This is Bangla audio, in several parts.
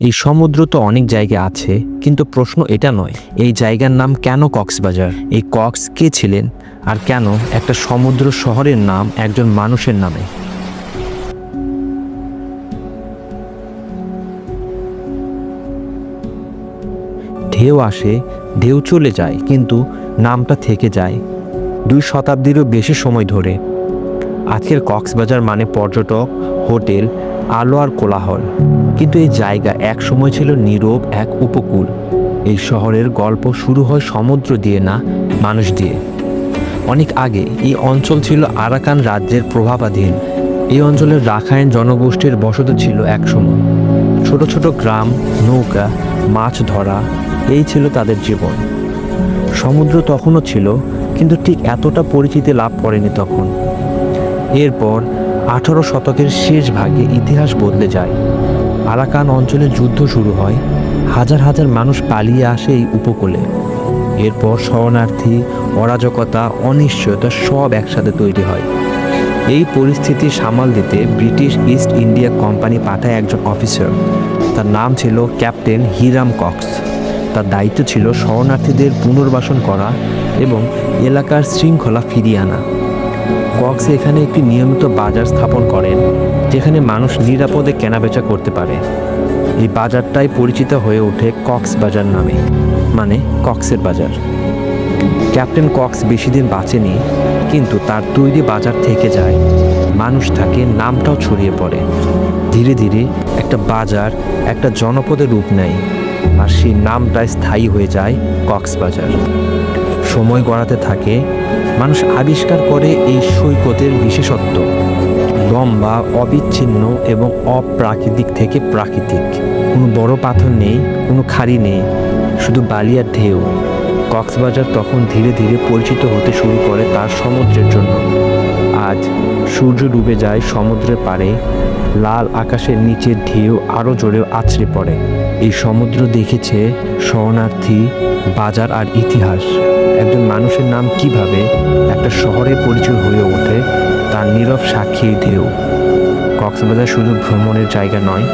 এই সমুদ্র তো অনেক জায়গা আছে, কিন্তু প্রশ্ন এটা নয়, এই জায়গার নাম কেন কক্সবাজার? এই কক্স কে ছিলেন? আর কেন একটা সমুদ্র শহরের নাম একজন মানুষের নামে? ঢেউ আসে, ঢেউ চলে যায়, কিন্তু নামটা থেকে যায়। দুই শতাব্দীরও বেশি সময় ধরে। আজকের কক্সবাজার মানে পর্যটক, হোটেল, আলো আর কোলাহল। কিন্তু এই জায়গা এক সময় ছিল নীরব এক উপকূল। এই শহরের গল্প শুরু হয় সমুদ্র দিয়ে, না মানুষ দিয়ে। অনেক আগে এই অঞ্চল ছিল আরাকান রাজ্যের প্রভাবাধীন। এই অঞ্চলের রাখাইন জনগোষ্ঠীর বসতি ছিল একসময় ছোট ছোট গ্রাম, নৌকা, মাছ ধরা, এই ছিল তাদের জীবন। সমুদ্র তখনও ছিল, কিন্তু ঠিক এতটা পরিচিতি লাভ করেনি তখন। এরপর আঠারো শতকের শেষ ভাগে ইতিহাস বদলে যায়। আরাকান অঞ্চলে যুদ্ধ শুরু হয়। হাজার হাজার মানুষ পালিয়ে আসে এই উপকূলে। এরপর শরণার্থী, অরাজকতা, অনিশ্চয়তা সব একসাথে তৈরি হয়। এই পরিস্থিতি সামাল দিতে ব্রিটিশ ইস্ট ইন্ডিয়া কোম্পানি পাঠায় একজন অফিসার। তার নাম ছিল ক্যাপ্টেন হিরাম কক্স। তার দায়িত্ব ছিল শরণার্থীদের পুনর্বাসন করা এবং এলাকার শৃঙ্খলা ফিরিয়ে আনা। কক্স এখানে একটি নিয়মিত বাজার স্থাপন করেন, যেখানে মানুষ নিরাপদে কেনাবেচা করতে পারে। এই বাজারটাই পরিচিত হয়ে ওঠে কক্স বাজার নামে মানে কক্সের বাজার। ক্যাপ্টেন কক্স বেশি দিন বাঁচেনি, কিন্তু তার তৈরি বাজার থেকে যায়। মানুষ থাকে নামটাও ছড়িয়ে পড়ে। ধীরে ধীরে একটা বাজার একটা জনপদের রূপ নেয়, আর সেই নামটাই স্থায়ী হয়ে যায় কক্সবাজার সময় গড়াতে থাকে, মানুষ আবিষ্কার করে এই সৈকতের বিশেষত্ব, লম্বা, অবিচ্ছিন্ন এবং অপ্রাকৃতিক থেকে প্রাকৃতিক। কোনো বড় পাথর নেই, কোনো খাড়ি নেই, শুধু বালিয়ার ঢেউ। কক্সবাজার তখন ধীরে ধীরে পরিচিত হতে শুরু করে তার সমুদ্রের জন্য। আজ সূর্য ডুবে যায় সমুদ্রের পাড়ে, লাল আকাশের নিচে ঢেউ আরও জোরে আছড়ে পড়ে। এই সমুদ্র দেখেছে শরণার্থী, বাজার আর ইতিহাস। একজন মানুষের নাম কীভাবে একটা শহরে পরিচয় হয়ে ওঠে, তার নীরব সাক্ষী ঢেউ। কক্সবাজার শুধু ভ্রমণের জায়গা নয়,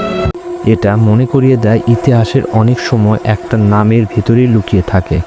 এটা মনে করিয়ে দেয় ইতিহাসের অনেক সময় একটা নামের ভিতরেই লুকিয়ে থাকে।